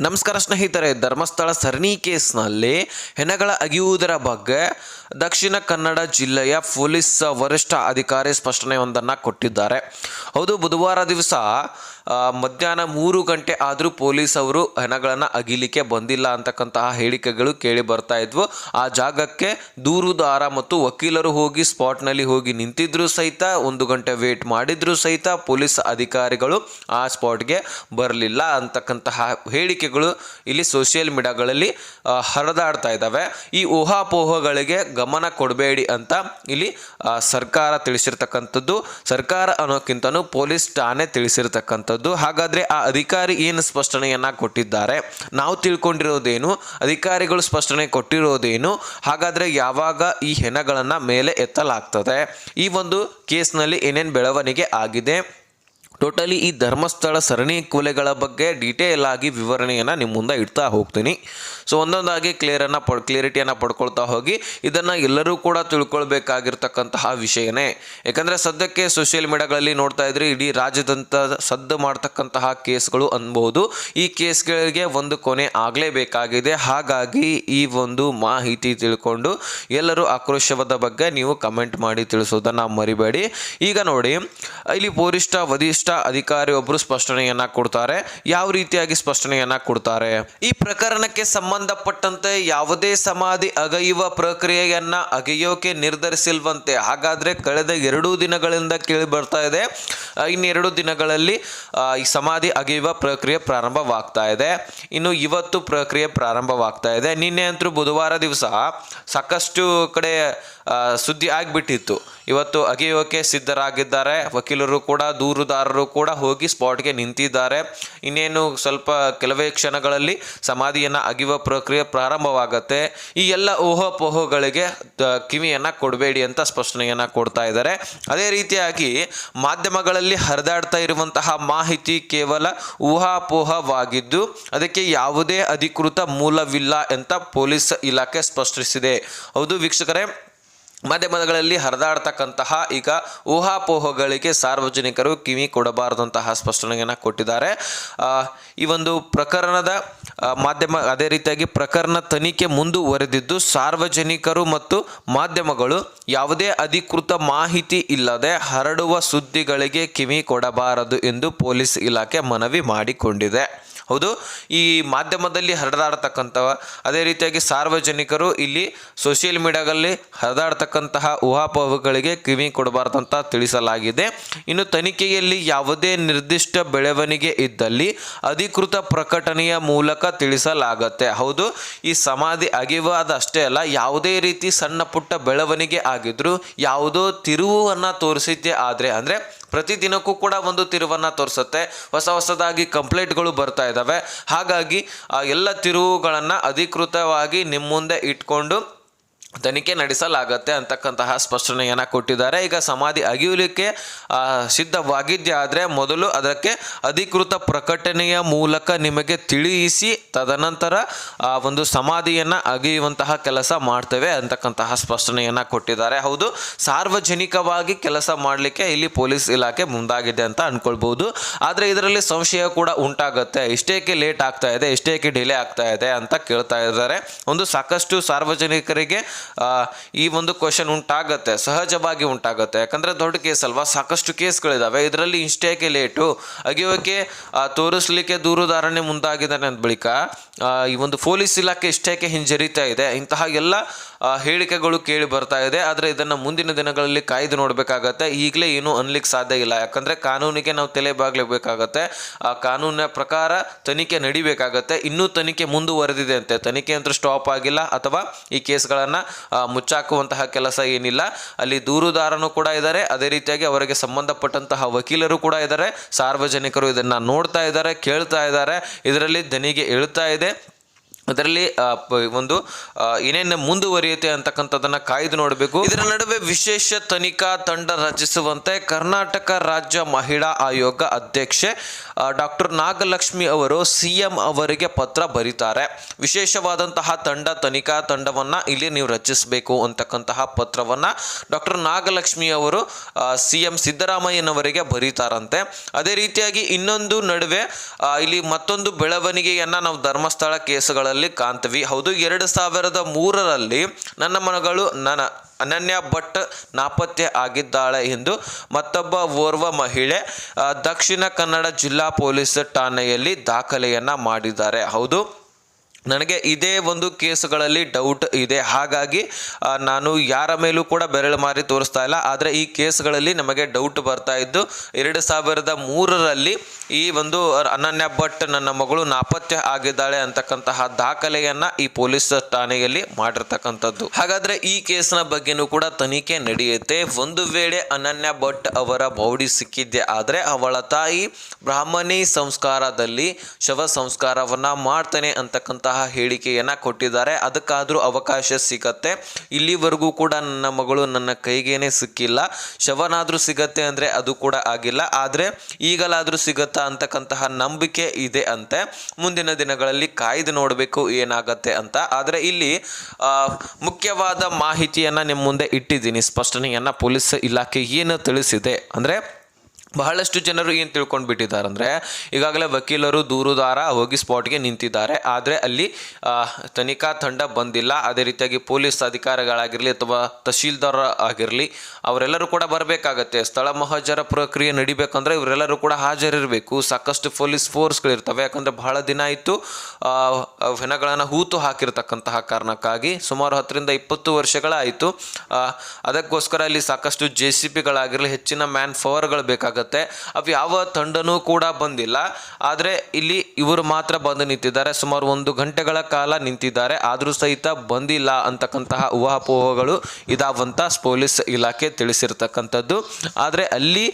ನಮಸ್ಕಾರ ಸ್ನೇಹಿತರೆ, ಧರ್ಮಸ್ಥಳ ಸರಣಿ ಕೇಸ್ನಲ್ಲಿ ಹೆಣಗಳ ಅಗಿಯುವುದರ ಬಗ್ಗೆ ದಕ್ಷಿಣ ಕನ್ನಡ ಜಿಲ್ಲೆಯ ಪೊಲೀಸ್ ವರಿಷ್ಠ ಅಧಿಕಾರಿ ಸ್ಪಷ್ಟನೆಯೊಂದನ್ನು ಕೊಟ್ಟಿದ್ದಾರೆ. ಹೌದು, ಬುಧವಾರ ದಿವಸ ಮಧ್ಯಾಹ್ನ ಮೂರು ಗಂಟೆ ಆದರೂ ಪೊಲೀಸ್ ಅವರು ಹೆಣಗಳನ್ನು ಅಗಿಲಿಕ್ಕೆ ಬಂದಿಲ್ಲ ಅಂತಕ್ಕಂತಹ ಹೇಳಿಕೆಗಳು ಕೇಳಿ ಬರ್ತಾ ಇದ್ವು. ಆ ಜಾಗಕ್ಕೆ ದೂರುದಾರ ಮತ್ತು ವಕೀಲರು ಹೋಗಿ ಸ್ಪಾಟ್ನಲ್ಲಿ ಹೋಗಿ ನಿಂತಿದ್ರು ಸಹಿತ, ಒಂದು ಗಂಟೆ ವೇಟ್ ಮಾಡಿದ್ರು ಸಹಿತ ಪೊಲೀಸ್ ಅಧಿಕಾರಿಗಳು ಆ ಸ್ಪಾಟ್ಗೆ ಬರಲಿಲ್ಲ ಅಂತಕ್ಕಂತಹ ಹೇಳಿಕೆಗಳು ಇಲ್ಲಿ ಸೋಷಿಯಲ್ ಮೀಡಿಯಾಗಳಲ್ಲಿ ಹರಿದಾಡ್ತಾ ಇದ್ದಾವೆ. ಈ ಊಹಾಪೋಹಗಳಿಗೆ ಗಮನ ಕೊಡಬೇಡಿ ಅಂತ ಇಲ್ಲಿ ಸರ್ಕಾರ ತಿಳಿಸಿರ್ತಕ್ಕಂಥದ್ದು. ಸರ್ಕಾರ ಅನ್ನೋಕ್ಕಿಂತನೂ ಪೊಲೀಸ್ ಠಾಣೆ ತಿಳಿಸಿರ್ತಕ್ಕಂಥದ್ದು. ಹಾಗಾದ್ರೆ ಆ ಅಧಿಕಾರಿ ಏನು ಸ್ಪಷ್ಟನೆಯನ್ನು ಕೊಟ್ಟಿದ್ದಾರೆ? ನಾವು ತಿಳ್ಕೊಂಡಿರೋದೇನು? ಅಧಿಕಾರಿಗಳು ಸ್ಪಷ್ಟನೆ ಕೊಟ್ಟಿರೋದೇನು? ಹಾಗಾದ್ರೆ ಯಾವಾಗ ಈ ಹೆಣಗಳನ್ನು ಮೇಲೆ ಎತ್ತಲಾಗ್ತದೆ? ಈ ಒಂದು ಕೇಸ್ನಲ್ಲಿ ಏನೇನು ಬೆಳವಣಿಗೆ ಆಗಿದೆ? ಟೋಟಲಿ ಈ ಧರ್ಮಸ್ಥಳ ಸರಣಿ ಕೊಲೆಗಳ ಬಗ್ಗೆ ಡೀಟೇಲ್ ಆಗಿ ವಿವರಣೆಯನ್ನು ನಿಮ್ಮ ಮುಂದೆ ಇಡ್ತಾ ಹೋಗ್ತೀನಿ. ಸೊ ಒಂದೊಂದಾಗಿ ಕ್ಲಿಯರನ್ನು ಪಡ್ ಕ್ಲಿಯರಿಟಿಯನ್ನು ಪಡ್ಕೊಳ್ತಾ ಹೋಗಿ, ಇದನ್ನು ಎಲ್ಲರೂ ಕೂಡ ತಿಳ್ಕೊಳ್ಬೇಕಾಗಿರ್ತಕ್ಕಂತಹ ವಿಷಯನೇ. ಯಾಕಂದರೆ ಸದ್ಯಕ್ಕೆ ಸೋಷಿಯಲ್ ಮೀಡಿಯಾಗಳಲ್ಲಿ ನೋಡ್ತಾ ಇದ್ರಿ, ಇಡೀ ರಾಜ್ಯದಂತ ಸದ್ದು ಮಾಡ್ತಕ್ಕಂತಹ ಕೇಸ್ಗಳು ಅನ್ಬೋದು. ಈ ಕೇಸ್ಗಳಿಗೆ ಒಂದು ಕೊನೆ ಆಗಲೇಬೇಕಾಗಿದೆ. ಹಾಗಾಗಿ ಈ ಒಂದು ಮಾಹಿತಿ ತಿಳ್ಕೊಂಡು ಎಲ್ಲರೂ ಆಕ್ರೋಶವಾದ ಬಗ್ಗೆ ನೀವು ಕಮೆಂಟ್ ಮಾಡಿ ತಿಳಿಸೋದನ್ನು ಮರಿಬೇಡಿ. ಈಗ ನೋಡಿ, ಇಲ್ಲಿ ವರಿಷ್ಠ ಅಧಿಕಾರಿ ಒಬ್ಬರು ಸ್ಪಷ್ಟನೆಯನ್ನ ಕೊಡ್ತಾರೆ. ಯಾವ ರೀತಿಯಾಗಿ ಸ್ಪಷ್ಟನೆಯನ್ನ ಕೊಡ್ತಾರೆ? ಈ ಪ್ರಕರಣಕ್ಕೆ ಸಂಬಂಧಪಟ್ಟಂತೆ ಯಾವುದೇ ಸಮಾಧಿ ಅಗೆಯುವ ಪ್ರಕ್ರಿಯೆಯನ್ನ ಅಗೆಯೋಕೆ ನಿರ್ಧರಿಸಿಲ್ವಂತೆ. ಹಾಗಾದ್ರೆ ಕಳೆದ ಎರಡು ದಿನಗಳಿಂದ ಕೇಳಿ ಬರ್ತಾ ಇದೆ. ಇನ್ನೆರಡು ದಿನಗಳಲ್ಲಿ ಈ ಸಮಾಧಿ ಅಗೆಯುವ ಪ್ರಕ್ರಿಯೆ ಪ್ರಾರಂಭವಾಗ್ತಾ ಇದೆ. ಇನ್ನು ಇವತ್ತು ಪ್ರಕ್ರಿಯೆ ಪ್ರಾರಂಭವಾಗ್ತಾ ಇದೆ. ನಿನ್ನೆ ಅಂತೂ ಬುಧವಾರ ದಿವಸ ಸಾಕಷ್ಟು ಕಡೆ ಸುದ್ದಿ ಆಗಿಬಿಟ್ಟಿತ್ತು. ಇವತ್ತು ಅಗೆಯೋಕೆ ಸಿದ್ಧರಾಗಿದ್ದಾರೆ. ವಕೀಲರು ಕೂಡ, ದೂರುದಾರರು ಕೂಡ ಹೋಗಿ ಸ್ಪಾಟ್ಗೆ ನಿಂತಿದ್ದಾರೆ. ಇನ್ನೇನು ಸ್ವಲ್ಪ ಕೆಲವೇ ಕ್ಷಣಗಳಲ್ಲಿ ಸಮಾಧಿಯನ್ನು ಅಗೆಯುವ ಪ್ರಕ್ರಿಯೆ ಪ್ರಾರಂಭವಾಗುತ್ತೆ. ಈ ಎಲ್ಲ ಊಹಾಪೋಹಗಳಿಗೆ ಕಿವಿಯನ್ನು ಕೊಡಬೇಡಿ ಅಂತ ಸ್ಪಷ್ಟನೆಯನ್ನು ಕೊಡ್ತಾ ಇದ್ದಾರೆ. ಅದೇ ರೀತಿಯಾಗಿ ಮಾಧ್ಯಮಗಳಲ್ಲಿ ಹರಿದಾಡ್ತಾ ಇರುವಂತಹ ಮಾಹಿತಿ ಕೇವಲ ಊಹಾಪೋಹವಾಗಿದ್ದು, ಅದಕ್ಕೆ ಯಾವುದೇ ಅಧಿಕೃತ ಮೂಲವಿಲ್ಲ ಅಂತ ಪೊಲೀಸ್ ಇಲಾಖೆ ಸ್ಪಷ್ಟಿಸಿದೆ ಹೌದು ವೀಕ್ಷಕರೇ ಮಾಧ್ಯಮಗಳಲ್ಲಿ ಹರಿದಾಡ್ತಕ್ಕಂತಹ ಈಗ ಊಹಾಪೋಹಗಳಿಗೆ ಸಾರ್ವಜನಿಕರು ಕಿವಿ ಕೊಡಬಾರದಂತಹ ಸ್ಪಷ್ಟನೆಯನ್ನು ಕೊಟ್ಟಿದ್ದಾರೆ. ಈ ಒಂದು ಪ್ರಕರಣದ ಮಾಧ್ಯಮ, ಅದೇ ರೀತಿಯಾಗಿ ಪ್ರಕರಣ ತನಿಖೆ ಮುಂದುವರೆದಿದ್ದು ಸಾರ್ವಜನಿಕರು ಮತ್ತು ಮಾಧ್ಯಮಗಳು ಯಾವುದೇ ಅಧಿಕೃತ ಮಾಹಿತಿ ಇಲ್ಲದೆ ಹರಡುವ ಸುದ್ದಿಗಳಿಗೆ ಕಿವಿ ಕೊಡಬಾರದು ಎಂದು ಪೊಲೀಸ್ ಇಲಾಖೆ ಮನವಿ ಮಾಡಿಕೊಂಡಿದೆ. ಹೌದು, ಈ ಮಾಧ್ಯಮದಲ್ಲಿ ಹರಿದಾಡ್ತಕ್ಕಂಥವ ಅದೇ ರೀತಿಯಾಗಿ ಸಾರ್ವಜನಿಕರು ಇಲ್ಲಿ ಸೋಷಿಯಲ್ ಮೀಡಿಯಾದಲ್ಲಿ ಹರಿದಾಡ್ತಕ್ಕಂತಹ ಊಹಾಪೋಹಗಳಿಗೆ ಕಿವಿ ಕೊಡಬಾರ್ದಂತ ತಿಳಿಸಲಾಗಿದೆ. ಇನ್ನು ತನಿಖೆಯಲ್ಲಿ ಯಾವುದೇ ನಿರ್ದಿಷ್ಟ ಬೆಳವಣಿಗೆ ಇದ್ದಲ್ಲಿ ಅಧಿಕೃತ ಪ್ರಕಟಣೆಯ ಮೂಲಕ ತಿಳಿಸಲಾಗತ್ತೆ. ಹೌದು, ಈ ಸಮಾಧಿ ಅಗಿವಾದ ಅಷ್ಟೇ ಅಲ್ಲ, ಯಾವುದೇ ರೀತಿ ಸಣ್ಣ ಪುಟ್ಟ ಬೆಳವಣಿಗೆ ಆಗಿದ್ರು ಯಾವುದೋ ತಿರುವನ್ನು ತೋರಿಸಿದ್ದೆ ಆದರೆ, ಅಂದರೆ ಪ್ರತಿದಿನಕ್ಕೂ ಕೂಡ ಒಂದು ತಿರುವನ್ನು ತೋರಿಸುತ್ತೆ. ಹೊಸ ಹೊಸದಾಗಿ ಕಂಪ್ಲೇಂಟ್ಗಳು ಬರ್ತಾ ಇದ್ದಾವೆ ಹಾಗಾಗಿ ಆ ಎಲ್ಲ ತಿರುವುಗಳನ್ನು ಅಧಿಕೃತವಾಗಿ ನಿಮ್ಮ ಮುಂದೆ ಇಟ್ಕೊಂಡು ತನಿಖೆ ನಡೆಸಲಾಗತ್ತೆ ಅಂತಕ್ಕಂತಹ ಸ್ಪಷ್ಟನೆಯನ್ನು ಕೊಟ್ಟಿದ್ದಾರೆ. ಈಗ ಸಮಾಧಿ ಅಗಿಯಲಿಕ್ಕೆ ಸಿದ್ಧವಾಗಿದ್ದೆ ಆದರೆ ಮೊದಲು ಅದಕ್ಕೆ ಅಧಿಕೃತ ಪ್ರಕಟಣೆಯ ಮೂಲಕ ನಿಮಗೆ ತಿಳಿಸಿ ತದನಂತರ, ಆ, ಒಂದು ಸಮಾಧಿಯನ್ನು ಅಗೆಯುವಂತಹ ಕೆಲಸ ಮಾಡ್ತೇವೆ ಅಂತಕ್ಕಂತಹ ಸ್ಪಷ್ಟನೆಯನ್ನು ಕೊಟ್ಟಿದ್ದಾರೆ. ಹೌದು, ಸಾರ್ವಜನಿಕವಾಗಿ ಕೆಲಸ ಮಾಡಲಿಕ್ಕೆ ಇಲ್ಲಿ ಪೊಲೀಸ್ ಇಲಾಖೆ ಮುಂದಾಗಿದೆ ಅಂತ ಅನ್ಕೊಳ್ಬಹುದು ಆದರೆ ಇದರಲ್ಲಿ ಸಂಶಯ ಕೂಡ ಉಂಟಾಗುತ್ತೆ. ಇಷ್ಟೇಕೆ ಲೇಟ್ ಆಗ್ತಾ ಇದೆ, ಇಷ್ಟೇಕೆ ಡಿಲೇ ಆಗ್ತಾ ಇದೆ ಅಂತ ಕೇಳ್ತಾ ಇದ್ದಾರೆ. ಒಂದು ಸಾಕಷ್ಟು ಸಾರ್ವಜನಿಕರಿಗೆ ಈ ಒಂದು ಕ್ವಶನ್ ಉಂಟಾಗತ್ತೆ, ಸಹಜವಾಗಿ ಉಂಟಾಗುತ್ತೆ. ಯಾಕಂದ್ರೆ ದೊಡ್ಡ ಕೇಸ್ ಅಲ್ವಾ? ಸಾಕಷ್ಟು ಕೇಸ್ಗಳಿದಾವೆ ಇದರಲ್ಲಿ ಇಷ್ಟೇಕೆ ಲೇಟು ಅಗಿಯೋಕೆ ತೋರಿಸ್ಲಿಕ್ಕೆ ದೂರುದಾರನೇ ಮುಂದಾಗಿದ್ದಾನೆ ಅಂದ ಬಳಿಕ ಈ ಒಂದು ಪೊಲೀಸ್ ಇಲಾಖೆ ಇಷ್ಟೇಕೆ ಹಿಂಜರಿತಾ ಇದೆ? ಇಂತಹ ಎಲ್ಲ ಹೇಳಿಕೆಗಳು ಕೇಳಿ ಬರ್ತಾ ಇದೆ. ಆದರೆ ಇದನ್ನು ಮುಂದಿನ ದಿನಗಳಲ್ಲಿ ಕಾಯ್ದು ನೋಡಬೇಕಾಗತ್ತೆ. ಈಗಲೇ ಏನೂ ಅನ್ಲಿಕ್ಕೆ ಸಾಧ್ಯ ಇಲ್ಲ. ಯಾಕಂದರೆ ಕಾನೂನಿಗೆ ನಾವು ತಲೆ ಬಾಗ್ಲೇಬೇಕಾಗತ್ತೆ ಆ, ಕಾನೂನಿನ ಪ್ರಕಾರ ತನಿಖೆ ನಡಿಬೇಕಾಗತ್ತೆ. ಇನ್ನೂ ತನಿಖೆ ಮುಂದುವರೆದಿದೆ ಅಂತೆ. ತನಿಖೆ ಅಂತೂ ಸ್ಟಾಪ್ ಆಗಿಲ್ಲ. ಅಥವಾ ಈ ಕೇಸ್ಗಳನ್ನು ಮುಚ್ಚಾಕುವಂತಹ ಕೆಲಸ ಏನಿಲ್ಲ. ಅಲ್ಲಿ ದೂರುದಾರನು ಕೂಡ ಇದ್ದಾರೆ. ಅದೇ ರೀತಿಯಾಗಿ ಅವರಿಗೆ ಸಂಬಂಧಪಟ್ಟಂತಹ ವಕೀಲರು ಕೂಡ ಇದ್ದಾರೆ. ಸಾರ್ವಜನಿಕರು ಇದನ್ನು ನೋಡ್ತಾ ಇದ್ದಾರೆ, ಕೇಳ್ತಾ ಇದ್ದಾರೆ. ಇದರಲ್ಲಿ ದನಿಗೆ ಹೇಳ್ತಾ ಇದೆ. ಅದರಲ್ಲಿ ಒಂದು ಏನೇನು ಮುಂದುವರಿಯುತ್ತೆ ಅಂತಕ್ಕಂಥದ್ದನ್ನು ಕಾಯ್ದು ನೋಡಬೇಕು. ಇದರ ನಡುವೆ ವಿಶೇಷ ತನಿಖಾ ತಂಡ ರಚಿಸುವಂತೆ ಕರ್ನಾಟಕ ರಾಜ್ಯ ಮಹಿಳಾ ಆಯೋಗ ಅಧ್ಯಕ್ಷೆ ಡಾಕ್ಟರ್ ನಾಗಲಕ್ಷ್ಮಿ ಅವರು ಸಿ ಎಂ ಅವರಿಗೆ ಪತ್ರ ಬರೀತಾರೆ. ವಿಶೇಷವಾದಂತಹ ತಂಡ, ತನಿಖಾ ತಂಡವನ್ನು ಇಲ್ಲಿ ನೀವು ರಚಿಸಬೇಕು ಅಂತಕ್ಕಂತಹ ಪತ್ರವನ್ನು ಡಾಕ್ಟರ್ ನಾಗಲಕ್ಷ್ಮಿ ಅವರು ಸಿ ಎಂ ಸಿದ್ದರಾಮಯ್ಯನವರಿಗೆ ಬರೀತಾರಂತೆ. ಅದೇ ರೀತಿಯಾಗಿ ಇನ್ನೊಂದು ನಡುವೆ ಇಲ್ಲಿ ಮತ್ತೊಂದು ಬೆಳವಣಿಗೆಯನ್ನು ನಾವು ಧರ್ಮಸ್ಥಳ ಕೇಸುಗಳಲ್ಲಿ ಕಾಣ್ತೀವಿ. ಹೌದು, ಎರಡು ಸಾವಿರದ ಮೂರರಲ್ಲಿ ನನ್ನ ಮಗಳು ನನ್ನ ಅನನ್ಯ ಭಟ್ ನಾಪತ್ತೆ ಆಗಿದ್ದಾಳೆ ಎಂದು ಮತ್ತೊಬ್ಬ ಓರ್ವ ಮಹಿಳೆ ದಕ್ಷಿಣ ಕನ್ನಡ ಜಿಲ್ಲಾ ಪೊಲೀಸ್ ಠಾಣೆಯಲ್ಲಿ ದಾಖಲೆಯನ್ನ ಮಾಡಿದ್ದಾರೆ. ಹೌದು. ನನಗೆ ಇದೇ ಒಂದು ಕೇಸ್ಗಳಲ್ಲಿ ಡೌಟ್ ಇದೆ. ಹಾಗಾಗಿ ನಾನು ಯಾರ ಮೇಲೂ ಕೂಡ ಬೆರಳು ಮಾರಿ ತೋರಿಸ್ತಾ ಇಲ್ಲ. ಆದರೆ ಈ ಕೇಸ್ಗಳಲ್ಲಿ ನಮಗೆ ಡೌಟ್ ಬರ್ತಾ ಇದ್ದು, ಎರಡು ಸಾವಿರದ ಮೂರರಲ್ಲಿ ಈ ಒಂದು ಅನನ್ಯ ಭಟ್ ನನ್ನ ಮಗಳು ನಾಪತ್ತೆ ಆಗಿದ್ದಾಳೆ ಅಂತಕ್ಕಂತಹ ದಾಖಲೆಯನ್ನು ಈ ಪೊಲೀಸ್ ಠಾಣೆಯಲ್ಲಿ ಮಾಡಿರ್ತಕ್ಕಂಥದ್ದು. ಹಾಗಾದರೆ ಈ ಕೇಸ್ನ ಬಗ್ಗೆನೂ ಕೂಡ ತನಿಖೆ ನಡೆಯುತ್ತೆ. ಒಂದು ವೇಳೆ ಅನನ್ಯ ಭಟ್ ಅವರ ಬೌಡಿ ಸಿಕ್ಕಿದ್ದೆ ಆದರೆ ಅವಳ ತಾಯಿ ಬ್ರಾಹ್ಮಣಿ ಸಂಸ್ಕಾರದಲ್ಲಿ ಶವ ಸಂಸ್ಕಾರವನ್ನ ಮಾಡ್ತಾನೆ ಅಂತಕ್ಕಂತಹ ಹೇಳಿಕೆಯನ್ನ ಕೊಟ್ಟಿದ್ದಾರೆ. ಅದಕ್ಕಾದರೂ ಅವಕಾಶ ಸಿಗತ್ತೆ. ಇಲ್ಲಿವರೆಗೂ ಕೂಡ ನನ್ನ ಮಗಳು ನನ್ನ ಕೈಗೇನೆ ಸಿಕ್ಕಿಲ್ಲ. ಶವನಾದರೂ ಸಿಗತ್ತೆ ಅಂದರೆ ಅದು ಕೂಡ ಆಗಿಲ್ಲ. ಆದರೆ ಈಗಲಾದರೂ ಸಿಗತ್ತಾ ಅಂತಕ್ಕಂತಹ ನಂಬಿಕೆ ಇದೆ ಅಂತೆ. ಮುಂದಿನ ದಿನಗಳಲ್ಲಿ ಕಾಯ್ದು ನೋಡಬೇಕು ಏನಾಗತ್ತೆ ಅಂತ. ಆದರೆ ಇಲ್ಲಿ ಮುಖ್ಯವಾದ ಮಾಹಿತಿಯನ್ನು ನಿಮ್ಮ ಮುಂದೆ ಇಟ್ಟಿದ್ದೀನಿ. ಸ್ಪಷ್ಟನೆಯನ್ನು ಪೊಲೀಸ್ ಇಲಾಖೆ ಏನು ತಿಳಿಸಿದೆ ಅಂದ್ರೆ ಬಹಳಷ್ಟು ಜನರು ಏನು ತಿಳ್ಕೊಂಡು ಬಿಟ್ಟಿದ್ದಾರೆ ಅಂದರೆ ಈಗಾಗಲೇ ವಕೀಲರು ದೂರುದಾರ ಹೋಗಿ ಸ್ಪಾಟ್ಗೆ ನಿಂತಿದ್ದಾರೆ. ಆದರೆ ಅಲ್ಲಿ ತನಿಖಾ ತಂಡ ಬಂದಿಲ್ಲ. ಅದೇ ರೀತಿಯಾಗಿ ಪೊಲೀಸ್ ಅಧಿಕಾರಿಗಳಾಗಿರಲಿ ಅಥವಾ ತಹಶೀಲ್ದಾರ್ ಆಗಿರಲಿ, ಅವರೆಲ್ಲರೂ ಕೂಡ ಬರಬೇಕಾಗತ್ತೆ. ಸ್ಥಳ ಮಹಜರ ಪ್ರಕ್ರಿಯೆ ನಡಿಬೇಕಂದ್ರೆ ಇವರೆಲ್ಲರೂ ಕೂಡ ಹಾಜರಿರಬೇಕು. ಸಾಕಷ್ಟು ಪೊಲೀಸ್ ಫೋರ್ಸ್ಗಳಿರ್ತವೆ. ಯಾಕಂದರೆ ಬಹಳ ದಿನ ಆಯಿತು ಹೆಣಗಳನ್ನು ಹೂತು ಹಾಕಿರ್ತಕ್ಕಂತಹ ಕಾರಣಕ್ಕಾಗಿ ಸುಮಾರು ಹತ್ತರಿಂದ ಇಪ್ಪತ್ತು ವರ್ಷಗಳಾಯಿತು. ಅದಕ್ಕೋಸ್ಕರ ಅಲ್ಲಿ ಸಾಕಷ್ಟು ಜೆ ಸಿ ಪಿಗಳಾಗಿರಲಿ ಹೆಚ್ಚಿನ ಮ್ಯಾನ್ ಪವರ್ಗಳು ಬೇಕಾಗತ್ತೆ. ಅವು ಯಾವ ತಂಡನೂ ಕೂಡ ಬಂದಿಲ್ಲ. ಆದರೆ ಇಲ್ಲಿ ಇವರು ಮಾತ್ರ ಬಂದು ನಿಂತಿದ್ದಾರೆ. ಸುಮಾರು ಒಂದು ಗಂಟೆಗಳ ಕಾಲ ನಿಂತಿದ್ದಾರೆ. ಆದರೂ ಸಹಿತ ಬಂದಿಲ್ಲ ಅಂತಕ್ಕಂತಹ ಊಹಾಪೋಹಗಳು ಇದಾವಂತ ಪೊಲೀಸ್ ಇಲಾಖೆ ತಿಳಿಸಿರ್ತಕ್ಕಂಥದ್ದು. ಆದರೆ ಅಲ್ಲಿ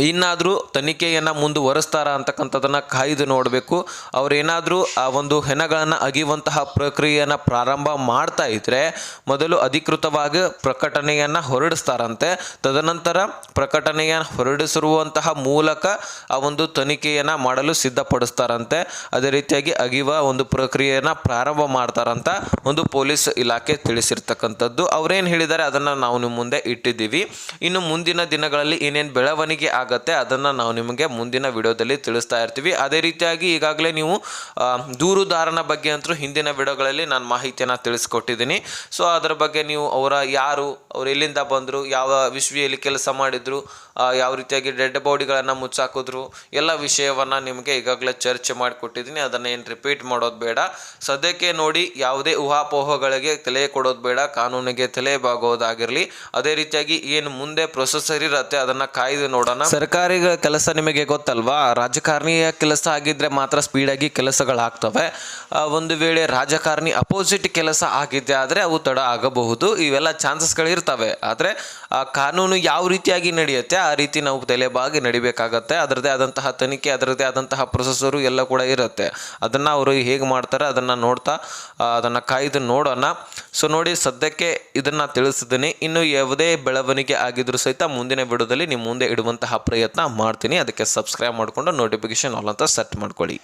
ಇನ್ನಾದರೂ ತನಿಖೆಯನ್ನು ಮುಂದುವರಿಸ್ತಾರ ಅಂತಕ್ಕಂಥದ್ದನ್ನು ಕಾಯ್ದು ನೋಡಬೇಕು. ಅವರೇನಾದರೂ ಆ ಒಂದು ಹೆಣಗಳನ್ನು ಅಗಿಯುವಂತಹ ಪ್ರಕ್ರಿಯೆಯನ್ನು ಪ್ರಾರಂಭ ಮಾಡ್ತಾ ಇದ್ದರೆ ಮೊದಲು ಅಧಿಕೃತವಾಗಿ ಪ್ರಕಟಣೆಯನ್ನು ಹೊರಡಿಸ್ತಾರಂತೆ. ತದನಂತರ ಪ್ರಕಟಣೆಯನ್ನು ಹೊರಡಿಸಿರುವಂತಹ ಮೂಲಕ ಆ ಒಂದು ತನಿಖೆಯನ್ನು ಮಾಡಲು ಸಿದ್ಧಪಡಿಸ್ತಾರಂತೆ. ಅದೇ ರೀತಿಯಾಗಿ ಅಗಿಯುವ ಒಂದು ಪ್ರಕ್ರಿಯೆಯನ್ನು ಪ್ರಾರಂಭ ಮಾಡ್ತಾರಂತ ಒಂದು ಪೊಲೀಸ್ ಇಲಾಖೆ ತಿಳಿಸಿರ್ತಕ್ಕಂಥದ್ದು. ಅವರೇನು ಹೇಳಿದ್ದಾರೆ ಅದನ್ನು ನಾವು ನಿಮ್ಮ ಮುಂದೆ ಇಟ್ಟಿದ್ದೀವಿ. ಇನ್ನು ಮುಂದಿನ ದಿನಗಳಲ್ಲಿ ಏನೇನು ಬೆಳವಣಿಗೆ ಆಗತ್ತೆ, ಅದನ್ನು ನಾವು ನಿಮಗೆ ಮುಂದಿನ ವಿಡಿಯೋದಲ್ಲಿ ತಿಳಿಸ್ತಾ ಇರ್ತೀವಿ. ಅದೇ ರೀತಿಯಾಗಿ ಈಗಾಗಲೇ ನೀವು ದೂರುದಾರನ ಬಗ್ಗೆ ಅಂತೂ ಹಿಂದಿನ ವಿಡಿಯೋಗಳಲ್ಲಿ ನಾನು ಮಾಹಿತಿಯನ್ನು ತಿಳಿಸ್ಕೊಟ್ಟಿದ್ದೀನಿ. ಸೊ, ಅದರ ಬಗ್ಗೆ ನೀವು ಅವರ ಯಾರು, ಅವ್ರು ಎಲ್ಲಿಂದ ಬಂದರು, ಯಾವ ವಿಶ್ವಿಯಲ್ಲಿ ಕೆಲಸ ಮಾಡಿದ್ರು ಯಾವ ರೀತಿಯಾಗಿ ಡೆಡ್ ಬಾಡಿಗಳನ್ನು ಮುಚ್ಚಾಕಿದ್ರು, ಎಲ್ಲ ವಿಷಯವನ್ನು ನಿಮಗೆ ಈಗಾಗಲೇ ಚರ್ಚೆ ಮಾಡಿಕೊಟ್ಟಿದ್ದೀನಿ. ಅದನ್ನು ಏನು ರಿಪೀಟ್ ಮಾಡೋದು ಬೇಡ. ಸದ್ಯಕ್ಕೆ ನೋಡಿ, ಯಾವುದೇ ಊಹಾಪೋಹಗಳಿಗೆ ತಲೆ ಕೊಡೋದು ಬೇಡ, ಕಾನೂನಿಗೆ ತಲೆ ಬಾಗೋದಾಗಿರಲಿ. ಅದೇ ರೀತಿಯಾಗಿ ಏನು ಮುಂದೆ ಪ್ರೊಸೆಸರ್ ಇರುತ್ತೆ, ಅದನ್ನು ಕಾಯ್ದು ನೋಡೋಣ. ಸರ್ಕಾರಿ ಕೆಲಸ ನಿಮಗೆ ಗೊತ್ತಲ್ವಾ? ರಾಜಕಾರಣಿಯ ಕೆಲಸ ಆಗಿದ್ರೆ ಮಾತ್ರ ಸ್ಪೀಡಾಗಿ ಕೆಲಸಗಳಾಗ್ತವೆ. ಒಂದು ವೇಳೆ ರಾಜಕಾರಣಿ ಅಪೋಸಿಟ್ ಕೆಲಸ ಆಗಿದ್ದೆ ಆದರೆ ಅವು ತಡ ಆಗಬಹುದು. ಇವೆಲ್ಲ ಚಾನ್ಸಸ್ಗಳಿರ್ತವೆ ಆದರೆ, ಆ, ಕಾನೂನು ಯಾವ ರೀತಿಯಾಗಿ ನಡೆಯುತ್ತೆ ಆ ರೀತಿ ನಾವು ತಲೆಬಾಗಿ ನಡಿಬೇಕಾಗತ್ತೆ. ಅದರದೇ ಆದಂತಹ ತನಿಖೆ ಅದರದೇ ಆದಂತಹ ಪ್ರೊಸೆಸರು ಎಲ್ಲ ಕೂಡ ಇರುತ್ತೆ. ಅದನ್ನು ಅವರು ಹೇಗೆ ಮಾಡ್ತಾರೆ ಅದನ್ನು ನೋಡ್ತಾ ಅದನ್ನು ಕಾಯ್ದು ನೋಡೋಣ. ಸೊ ನೋಡಿ, ಸದ್ಯಕ್ಕೆ ಇದನ್ನು ತಿಳಿಸಿದ್ದೀನಿ. ಇನ್ನು ಯಾವುದೇ ಬೆಳವಣಿಗೆ ಆಗಿದ್ರು ಸಹಿತ ಮುಂದಿನ ವಿಡಿಯೋದಲ್ಲಿ ನಿಮ್ಮ ಮುಂದೆ ಇಡುವಂತಹ ಪ್ರಯತ್ನ ಮಾಡ್ತೀನಿ. ಅದಕ್ಕೆ ಸಬ್ಸ್ಕ್ರೈಬ್ ಮಾಡಿಕೊಂಡು ನೋಟಿಫಿಕೇಶನ್ ಆಲ್ ಅಂತ ಸೆಟ್ ಮಾಡ್ಕೊಳ್ಳಿ.